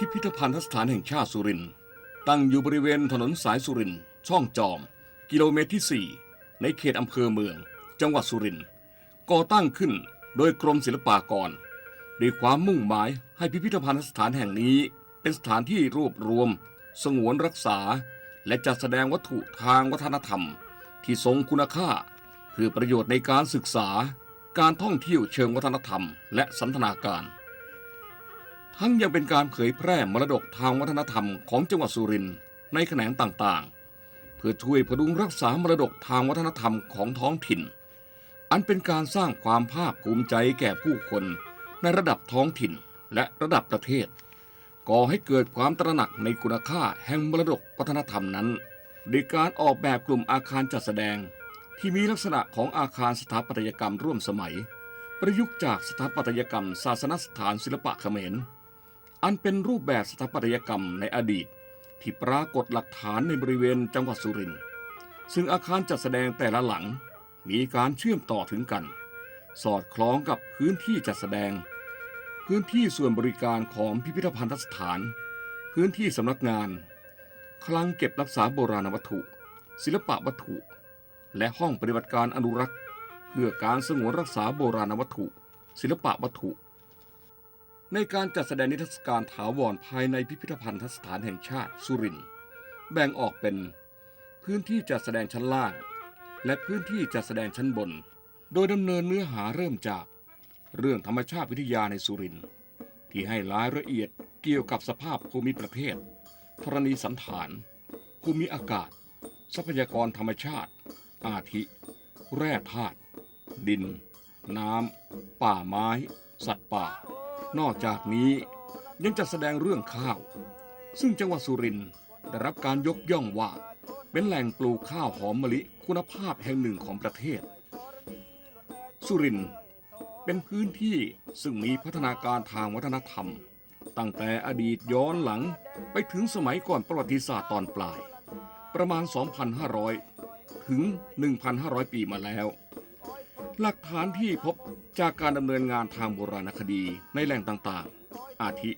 พิพิธภัณฑสถานแห่งชาติสุรินทร์ตั้งอยู่บริเวณถนนสายสุรินทร์ช่องจอม กิโลเมตรที่ 4 ในเขตอำเภอเมือง จังหวัดสุรินทร์ก่อตั้งขึ้นโดยกรมศิลปากรด้วยความมุ่งหมายให้พิพิธภัณฑสถานแห่งนี้ เป็นสถานที่รวบรวม สงวนรักษา และจัดแสดงวัตถุทางวัฒนธรรม ที่ทรงคุณค่า เพื่อประโยชน์ในการศึกษา การท่องเที่ยวเชิงวัฒนธรรม และสันทนาการ ทั้งยังเป็นการเผยแพร่มรดกทางวัฒนธรรมของจังหวัดสุรินทร์ในแขนงต่างๆ เพื่อช่วยพดุงรักษามรดกทางวัฒนธรรมของท้องถิ่น อันเป็นการสร้างความภาคภูมิใจแก่ผู้คนในระดับท้องถิ่นและระดับประเทศ ก่อให้เกิดความตระหนักในคุณค่าแห่งมรดกวัฒนธรรมนั้นโดยการออกแบบกลุ่มอาคารจัดแสดง ที่มีลักษณะของอาคารสถาปัตยกรรมร่วมสมัย ประยุกต์จากสถาปัตยกรรมศาสนสถานศิลปะเขมร อันเป็นรูปแบบสถาปัตยกรรมในอดีต ที่ปรากฏหลักฐานในบริเวณจังหวัดสุรินทร์ซึ่งอาคารจัดแสดงแต่ละหลังมีการเชื่อมต่อถึงกัน สอดคล้องกับพื้นที่จัดแสดง พื้นที่ส่วนบริการของพิพิธภัณฑสถาน พื้นที่สำนักงาน คลังเก็บรักษาโบราณวัตถุ ศิลปะวัตถุ และห้องปฏิบัติการอนุรักษ์ เพื่อการสงวนรักษาโบราณวัตถุ ศิลปะวัตถุ ในการจัดแสดงนิทรรศการถาวรภายในพิพิธภัณฑสถานแห่งชาติสุรินทร์แบ่งออกเป็น พื้นที่จัดแสดงชั้นล่าง และพื้นที่จัดแสดงชั้นบน โดยดำเนินเนื้อหาเริ่มจาก เรื่องธรรมชาติวิทยาในสุรินทร์ที่ให้รายละเอียดเกี่ยวกับสภาพภูมิประเทศธรณีสันฐาน ภูมิอากาศ ทรัพยากรธรรมชาติ อาทิ แร่ธาตุดิน น้ำ ป่าไม้ สัตว์ป่า นอกจากนี้ยังจัดแสดงเรื่องข้าว ซึ่งจังหวัดสุรินทร์ได้รับการยกย่องว่า เป็นแหล่งปลูกข้าวหอมมะลิคุณภาพแห่งหนึ่งของประเทศ สุรินทร์เป็นพื้นที่ซึ่งมีพัฒนาการทางวัฒนธรรม ตั้งแต่อดีตย้อนหลังไปถึงสมัยก่อนประวัติศาสตร์ตอนปลาย ประมาณ 2,500 ถึง 1,500 ปีมาแล้ว หลักฐานที่พบจากการดำเนินงานทางโบราณคดีในแหล่งต่างๆ อาทิ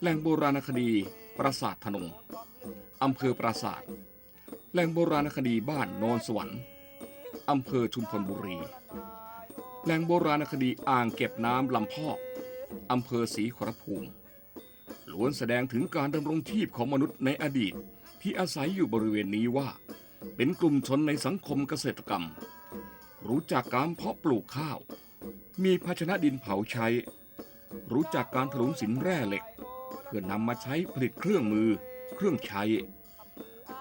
แหล่งโบราณคดีปราสาทธนงอำเภอปราสาท แหล่งโบราณคดีบ้านนนสวรรค์อำเภอชุมพลบุรี แหล่งโบราณคดีอ่างเก็บน้ำลำพอกอำเภอศรีขอรภูมิล้วนแสดงถึงการดำรงชีพของมนุษย์ในอดีตที่อาศัยอยู่บริเวณนี้ว่า เป็นกลุ่มชนในสังคมเกษตรกรรม รู้จักการเพาะปลูกข้าว มีภาชนะดินเผาใช้ รู้จักการถลุงสินแร่เหล็ก เพื่อนำมาใช้ผลิตเครื่องมือ เครื่องใช้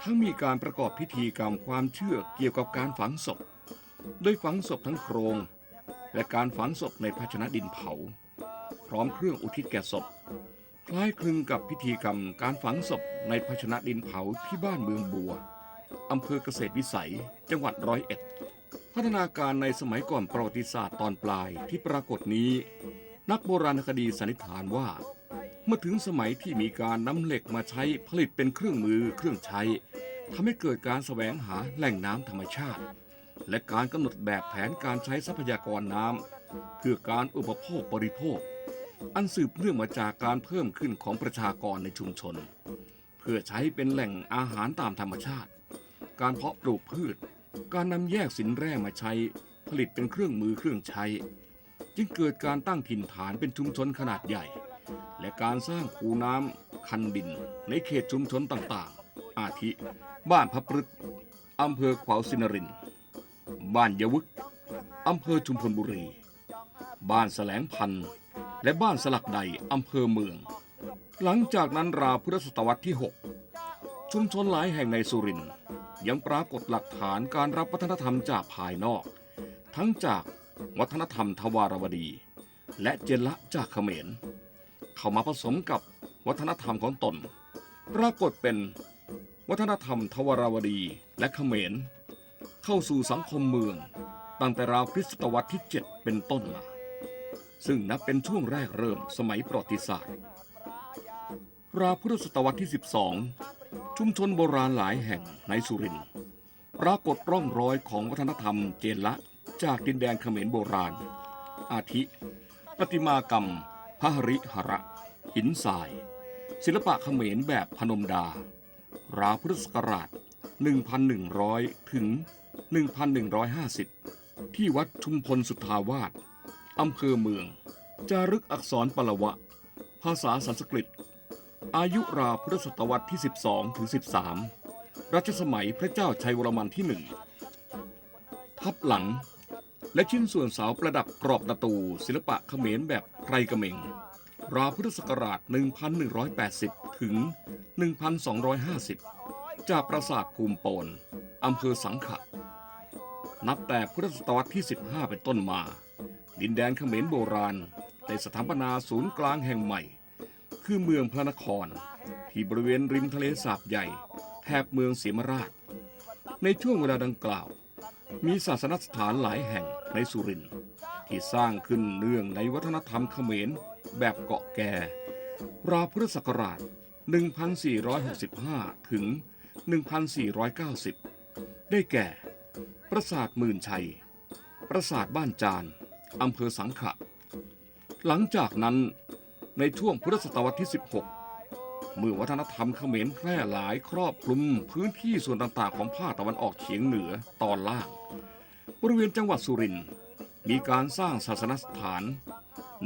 ทั้งมีการประกอบพิธีกรรมความเชื่อเกี่ยวกับการฝังศพ โดยฝังศพทั้งโครง และการฝังศพในภาชนะดินเผา พร้อมเครื่องอุทิศแก่ศพคล้ายคลึงกับพิธีกรรมการฝังศพในภาชนะดินเผาที่บ้านเมืองบัว อำเภอเกษตรวิสัย จังหวัดร้อยเอ็ด พัฒนาการในสมัยก่อนประวัติศาสตร์ตอนปลายที่ปรากฏนี้ นักโบราณคดีสันนิษฐานว่า เมื่อถึงสมัยที่มีการนำเหล็กมาใช้ผลิตเป็นเครื่องมือเครื่องใช้ทำให้เกิดการแสวงหาแหล่งน้ำธรรมชาติ และการกำหนดแบบแผนการใช้ทรัพยากรน้ำเพื่อการอุปโภคบริโภค อันสืบเนื่องมาจากการเพิ่มขึ้นของประชากรในชุมชน เพื่อใช้เป็นแหล่งอาหารตามธรรมชาติ การเพาะปลูกพืช การนำแยกสินแร่มาใช้ผลิตเป็นเครื่องมือเครื่องใช้ จึงเกิดการตั้งถิ่นฐานเป็นชุมชนขนาดใหญ่ และการสร้างคูน้ำคันดินในเขตชุมชนต่างๆ อาทิ บ้านพระปรึกอำเภอขวาวสินริน บ้านยวึกอำเภอชุมพลบุรี บ้านแสลงพันธ์และบ้านสลักใดอำเภอเมือง หลังจากนั้นราวพุทธศตวรรษที่ 6 ชุมชนหลายแห่งในสุรินทร์ ยังปรากฏหลักฐานการรับวัฒนธรรมจากภายนอก ทั้งจากวัฒนธรรมทวารวดี และเจละจากเขมร เข้ามาผสมกับวัฒนธรรมของตน ปรากฏเป็นวัฒนธรรมทวารวดีและเขมร เข้าสู่สังคมเมือง ตั้งแต่ราวคริสตศตวรรษที่ 7 เป็นต้นมา ซึ่งนับเป็นช่วงแรกเริ่มสมัยประวัติศาสตร์ ราวพุทธศตวรรษที่ 12 ชุมชนโบราณหลายแห่งในสุรินทร์ปรากฏร่องรอยของวัฒนธรรมเจนละจากดินแดนเขมรโบราณ อาทิ ประติมากรรมพหริหระ หินทราย ศิลปะเขมรแบบพนมดา ราวพุทธศักราช 1,100 ถึง 1,150 ที่วัดชุมพลสุทธาวาสอำเภอเมือง จารึกอักษรปลวะ ภาษาสันสกฤต อายุราวพุทธศตวรรษที่ 12 ถึง 13 รัชสมัยพระเจ้าชัยวรมันที่หนึ่งทับหลัง และชิ้นส่วนเสาประดับกรอบประตู ศิลปะเขมรแบบไพรกระเมง ราวพุทธศักราช 1180 ถึง 1250 จากปราสาทภูมิโปนอำเภอสังขะ นับแต่พุทธศตวรรษที่ 15 เป็นต้นมา ดินแดนเขมรโบราณ ได้สถาปนาศูนย์กลางแห่งใหม่ คือเมืองพระนคร ที่บริเวณริมทะเลสาบใหญ่แถบเมืองเสียมราช ในช่วงเวลาดังกล่าว มีศาสนสถานหลายแห่งในสุรินทร์ที่สร้างขึ้นเนื่องในวัฒนธรรมเขมรแบบเกาะแก่ ราวพุทธศักราช 1465 ถึง 1490 ได้แก่ ปราสาทหมื่นชัย ปราสาทบ้านจาน อำเภอสังขะ หลังจากนั้น ในช่วงพุทธศตวรรษที่ 16 เมื่อวัฒนธรรมเขมรแพร่หลายครอบคลุมพื้นที่ส่วนต่างๆ ของภาคตะวันออกเฉียงเหนือตอนล่าง บริเวณจังหวัดสุรินทร์มีการสร้างศาสนสถาน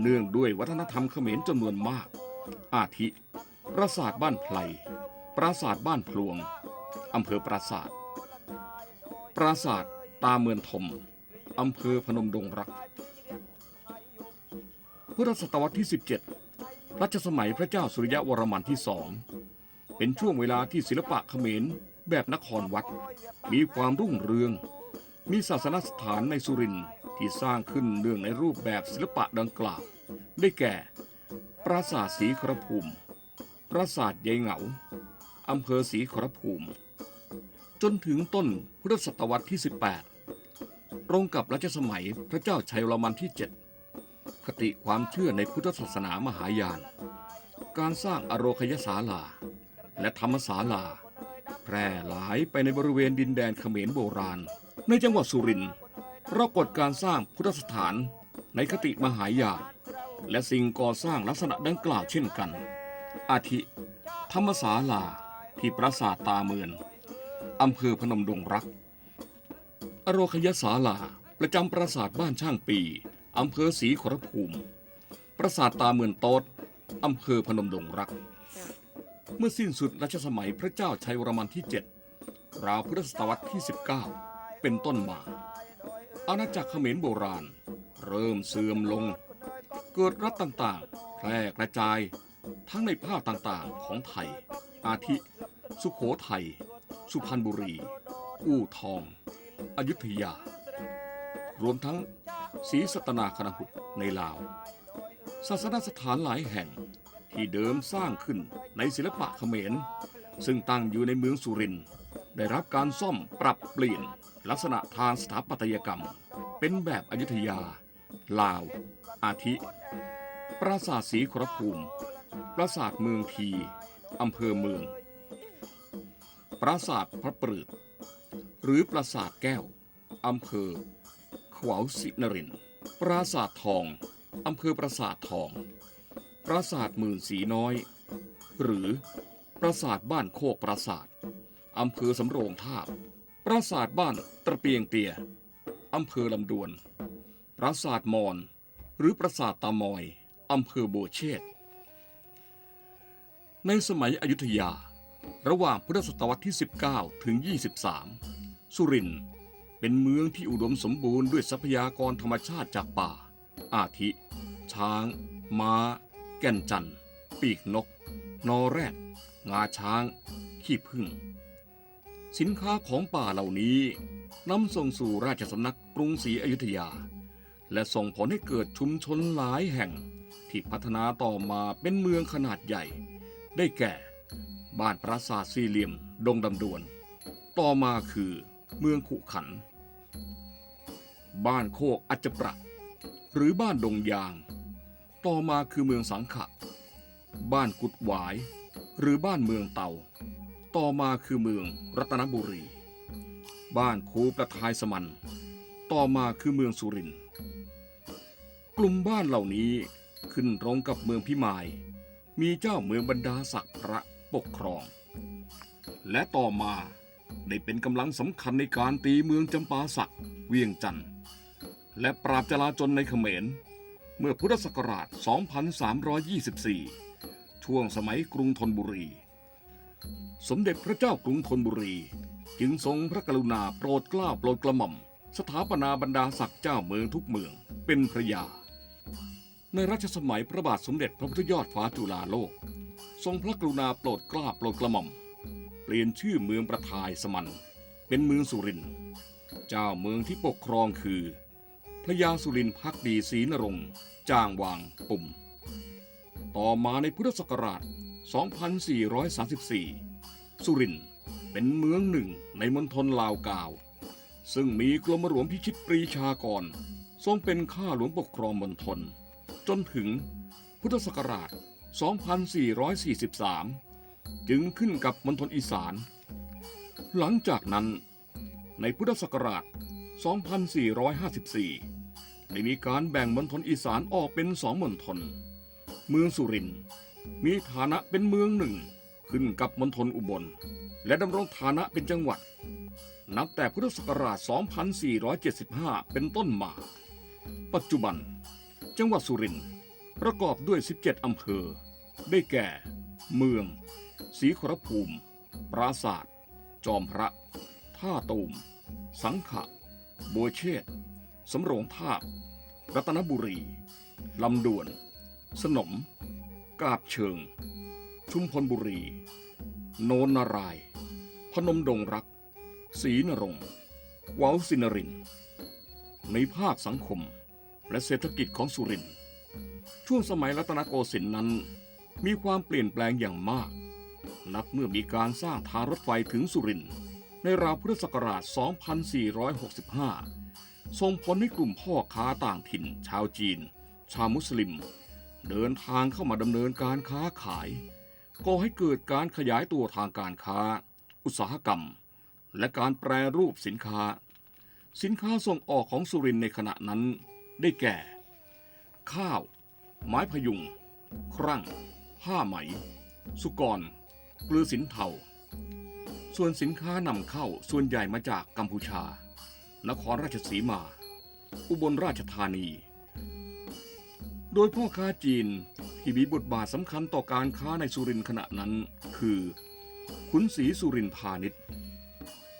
เนื่องด้วยวัฒนธรรมเขมรจำนวนมาก อาทิ ปราสาทบ้านไพลปราสาทบ้านพลวงอำเภอปราสาท ปราสาทตาเมือนทมอำเภอพนมดงรัก พุทธศตวรรษที่ 17 รัชสมัยพระเจ้าสุริยะวรมันที่สอง เป็นช่วงเวลาที่ศิลปะเขมรแบบนครวัด มีความรุ่งเรือง มีศาสนสถานในสุรินทร์ที่สร้างขึ้นเนื่องในรูปแบบศิลปะดังกล่าว ได้แก่ ปราสาทสีขรภูมิ ปราสาทยายเหงา อำเภอสีขรภูมิ จนถึงต้นพุทธศตวรรษที่ 18 ตรงกับรัชสมัยพระเจ้าชัยวรมันที่ 7 คติความเชื่อในพุทธศาสนามหายาน การสร้างอโรคยศาลา และธรรมศาลา แพร่หลายไปในบริเวณดินแดนเขมรโบราณ ในจังหวัดสุรินทร์ปรากฏการสร้างพุทธสถานในคติมหายาน และสิ่งก่อสร้างลักษณะดังกล่าวเช่นกัน อาทิ ธรรมศาลาที่ปราสาทตาเมือนอำเภอพนมดงรัก อโรคยศาลาประจำปราสาทบ้านช่างปี อำเภอศรีขอรภูมิ ปราสาทตาเมือนโตดอำเภอพนมดงรัก เมื่อสิ้นสุดรัชสมัยพระเจ้าชัยวรมันที่ 7 ราวพุทธศตวรรษที่ 19 เป็นต้นมา อาณาจักรเขมรโบราณ เริ่มเสื่อมลง เกิดรัฐต่างๆ แพร่กระจาย ทั้งในภาคต่างๆของไทย อาทิ สุขโขทัย สุพรรณบุรี อู่ทอง อยุธยา รวมทั้ง ศรีสัตนาคณหุตในลาว ศาสนสถานหลายแห่งที่เดิมสร้างขึ้นในศิลปะเขมร ซึ่งตั้งอยู่ในเมืองสุรินทร์ได้รับการซ่อมปรับเปลี่ยนลักษณะทางสถาปัตยกรรม เป็นแบบอยุธยา ลาว อาทิ ปราสาทศรีขรภูมิ ปราสาทเมืองทีอำเภอเมือง ปราสาทพระปรืดหรือปราสาทแก้วอำเภอ ขวาวสินรินทร์ปราสาททอง อำเภอปราสาททอง ปราสาทหมื่นสีน้อย หรือ ปราสาทบ้านโคกปราสาท อำเภอสำโรงทาบ ปราสาทบ้านตะเปียงเตีย อำเภอลำดวน ปราสาทมอน หรือปราสาทตามอย อำเภอโบวเชษฐ์ในสมัยอยุธยา ระหว่างพุทธศตวรรษที่ 19 ถึง 23 สุรินทร์ เป็นเมืองที่อุดมสมบูรณ์ด้วยทรัพยากรธรรมชาติจากป่า อาทิ ช้าง ม้า แก่นจันทร์ปีกนก นอแรด งาช้าง ขี้ผึ้ง สินค้าของป่าเหล่านี้นำส่งสู่ราชสำนักกรุงศรีอยุธยา และส่งผลให้เกิดชุมชนหลายแห่งที่พัฒนาต่อมาเป็นเมืองขนาดใหญ่ ได้แก่ บ้านปราสาทสี่เหลี่ยม ดงดำดวน ต่อมาคือเมืองขุขัน บ้านโคกอัจจประ หรือบ้านดงยาง ต่อมาคือเมืองสังขะ บ้านกุดหวาย หรือบ้านเมืองเตา ต่อมาคือเมืองรัตนบุรี บ้านคูประทายสมัน ต่อมาคือเมืองสุรินทร์กลุ่มบ้านเหล่านี้ขึ้นตรงกับเมืองพิมาย มีเจ้าเมืองบรรดาศักดิ์พระปกครอง และต่อมาได้เป็นกำลังสำคัญในการตีเมืองจำปาสักเวียงจันทร์ และปราบจลาจลในเขมร เมื่อพุทธศักราช 2324 ช่วงสมัยกรุงธนบุรี สมเด็จพระเจ้ากรุงธนบุรี จึงทรงพระกรุณาโปรดเกล้าโปรดกระหม่อม สถาปนาบรรดาศักดิ์เจ้าเมืองทุกเมืองเป็นพระยา ในรัชสมัยพระบาทสมเด็จพระพุทธยอดฟ้าจุฬาโลก ทรงพระกรุณาโปรดเกล้าโปรดกระหม่อม เปลี่ยนชื่อเมืองประทายสมัน เป็นเมืองสุรินทร์เจ้าเมืองที่ปกครองคือ พระยาสุรินทร์พักดีศรีนรงค์จางวางปุ่ม ต่อมาในพุทธศักราช 2434 สุรินทร์เป็นเมืองหนึ่งในมณฑลลาวกาว ซึ่งมีกรมหลวงพิชิตปรีชากรทรงเป็นข้าหลวงปกครองมณฑลจนถึงพุทธศักราช 2443 จึงขึ้นกับมณฑลอีสาน หลังจากนั้นในพุทธศักราช 2454 ได้มีการแบ่งมณฑลอีสานออกเป็นสองมณฑล เมืองสุรินทร์มีฐานะเป็นเมืองหนึ่ง ขึ้นกับมณฑลอุบล และดำรงฐานะเป็นจังหวัด นับแต่พุทธศักราช 2475 เป็นต้นมา ปัจจุบัน จังหวัดสุรินทร์ประกอบด้วย 17 อำเภอ ได้แก่ เมือง ศรีขรภูมิ ปราศาสตร์จอมพระ ท่าตูม สังขะ บัวเชษ สำโรงทาบ รัตนบุรี ลำดวน สนม กาบเชิง ชุมพลบุรี โนนนาราย พนมดงรัก ศรีนรงเว้าสินริน ในภาคสังคมและเศรษฐกิจของสุรินทร์ช่วงสมัยรัตนโกสินทร์นั้น มีความเปลี่ยนแปลงอย่างมาก นับเมื่อมีการสร้างทางรถไฟถึงสุรินทร์ในราวพุทธศักราช 2465 ส่งผลให้กลุ่มพ่อค้าต่างถิ่น ชาวจีน ชาวมุสลิม เดินทางเข้ามาดำเนินการค้าขายก่อให้เกิดการขยายตัวทางการค้า อุตสาหกรรม และการแปรรูปสินค้า สินค้าส่งออกของสุรินในขณะนั้นได้แก่ ข้าว ไม้พยุง ครั่ง ผ้าไหม สุกรเกลือสินเทาส่วนสินค้านำเข้าส่วนใหญ่มาจากกัมพูชา นครราชสีมา อุบลราชธานี โดยพ่อค้าจีนที่มีบทบาทสำคัญต่อการค้าในสุรินขณะนั้น คือขุนศรีสุรินทร์พาณิชย์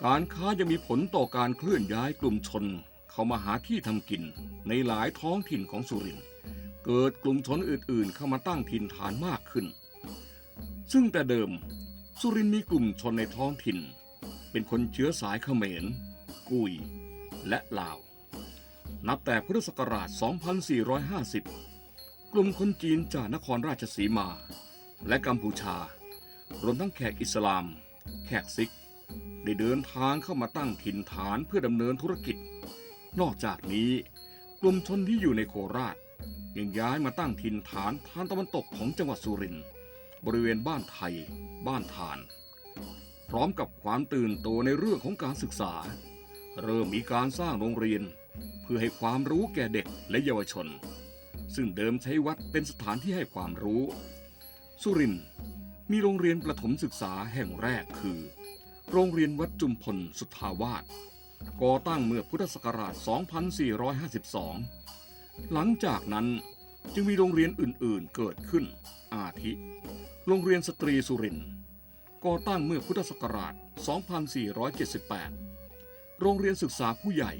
การค้ายังมีผลต่อการเคลื่อนย้ายกลุ่มชน เข้ามาหาที่ทำกินในหลายท้องถิ่นของสุรินเกิดกลุ่มชนอื่นๆ เข้ามาตั้งถิ่นฐานมากขึ้น ซึ่งแต่เดิมสุรินมีกลุ่มชนในท้องถิ่น เป็นคนเชื้อสายเขมร กุย และลาว นับแต่พุทธศักราช 2450 กลุ่มคนจีนจากนครราชสีมา และกัมพูชา รวมทั้งแขกอิสลาม แขกซิก ได้เดินทางเข้ามาตั้งถิ่นฐานเพื่อดำเนินธุรกิจ นอกจากนี้กลุ่มชนที่อยู่ในโคราชยังย้ายมาตั้งถิ่นฐานทางตะวันตกของจังหวัดสุรินทร์บริเวณบ้านไทย บ้านทาน พร้อมกับความตื่นตัวในเรื่องของการศึกษา เริ่มมีการสร้างโรงเรียน เพื่อให้ความรู้แก่เด็กและเยาวชน ซึ่งเดิมใช้วัดเป็นสถานที่ให้ความรู้ สุรินทร์มีโรงเรียนประถมศึกษาแห่งแรกคือ โรงเรียนวัดจุมพลสุทธาวาสก่อตั้งเมื่อพุทธศักราช 2452 หลังจากนั้นจึงมีโรงเรียนอื่นๆเกิดขึ้น อาทิ โรงเรียนสตรีสุรินก่อตั้งเมื่อพุทธศักราช 2478 โรงเรียนศึกษาผู้ใหญ่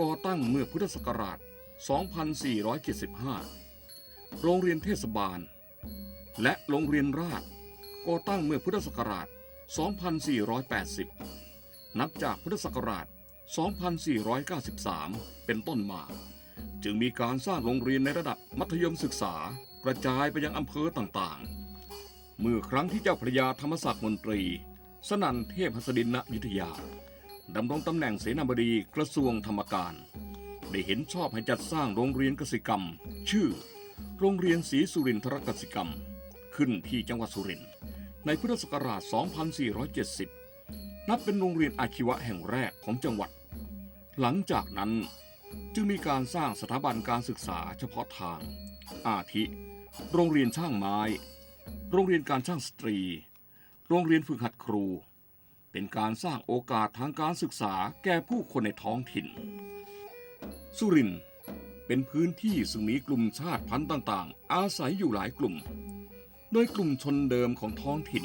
ก่อตั้งเมื่อพุทธศักราช 2475 โรงเรียนเทศบาล และโรงเรียนราชก่อตั้งเมื่อพุทธศักราช 2480 นับจากพุทธศักราช 2493 เป็นต้นมา จึงมีการสร้างโรงเรียนในระดับมัธยมศึกษากระจายไปยังอำเภอต่างๆ เมื่อครั้งที่เจ้าพระยาธรรมศักดิ์มนตรี สนั่นเทพหัสดินณยุธยา ดำรงตำแหน่งเสนาบดีกระทรวงธรรมการ ได้เห็นชอบให้จัดสร้างโรงเรียนกสิกรรม ชื่อ โรงเรียนศรีสุรินทรกสิกรรม ขึ้นที่จังหวัดสุรินทร์ในพุทธศักราช 2470 นับเป็นโรงเรียนอาชีวะแห่งแรกของจังหวัด หลังจากนั้นจึงมีการสร้างสถาบันการศึกษาเฉพาะทาง อาทิ โรงเรียนช่างไม้ โรงเรียนการช่างสตรี โรงเรียนฝึกหัดครู เป็นการสร้างโอกาสทางการศึกษาแก่ผู้คนในท้องถิ่น สุรินเป็นพื้นที่ซึ่งมีกลุ่มชาติพันธุ์ต่าง ๆ อาศัยอยู่หลายกลุ่ม โดยกลุ่มชนเดิมของท้องถิ่น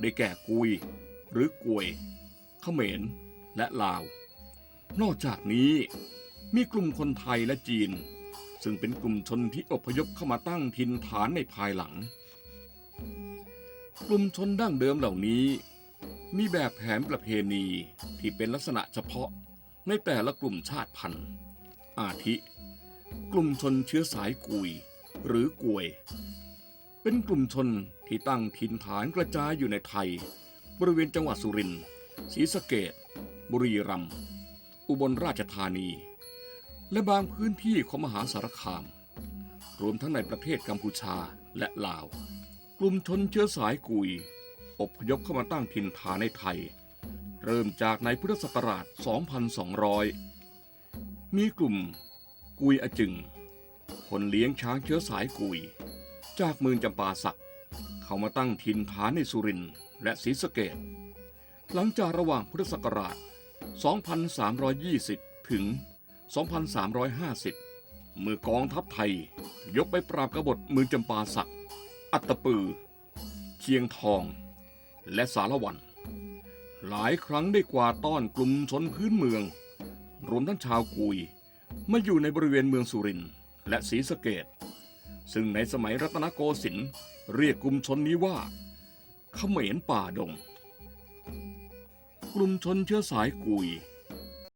ได้แก่กุย หรือกวย เขมร และลาว นอกจากนี้มีกลุ่มคนไทยและจีน ซึ่งเป็นกลุ่มชนที่อพยพเข้ามาตั้งถิ่นฐานในภายหลัง กลุ่มชนดั้งเดิมเหล่านี้ มีแบบแผนประเพณีที่เป็นลักษณะเฉพาะในแต่ละกลุ่มชาติพันธุ์ อาทิ กลุ่มชนเชื้อสายกุยหรือกวย เป็นกลุ่มชนที่ตั้งถิ่นฐานกระจายอยู่ในไทย บริเวณจังหวัดสุรินทร์ศรีสะเกดบุรีรัมย์อุบลราชธานี และบางพื้นที่ของมหาสารคาม รวมทั้งในประเทศกัมพูชาและลาว กลุ่มชนเชื้อสายกุย อพยพเข้ามาตั้งถิ่นฐานในไทย เริ่มจากในพุทธศักราช 2200 มีกลุ่มกุยอจึง คนเลี้ยงช้างเชื้อสายกุย จากเมืองจำปาสัก เข้ามาตั้งถิ่นฐานในสุรินทร์และศรีสะเกดหลังจากระหว่างพุทธศักราช 2320 ถึง 2350 เมื่อกองทัพไทย ยกไปปราบกบฏเมืองจำปาสัก อัตตปือเชียงทอง และสารวัน หลายครั้งได้กวาดต้อนกลุ่มชนพื้นเมือง รวมทั้งชาวกุย มาอยู่ในบริเวณเมืองสุรินทร์และศรีสะเกดซึ่งในสมัยรัตนโกสินทร์เรียกกลุ่มชนนี้ว่าเขมรป่าดง กลุ่มชนเชื้อสายกุย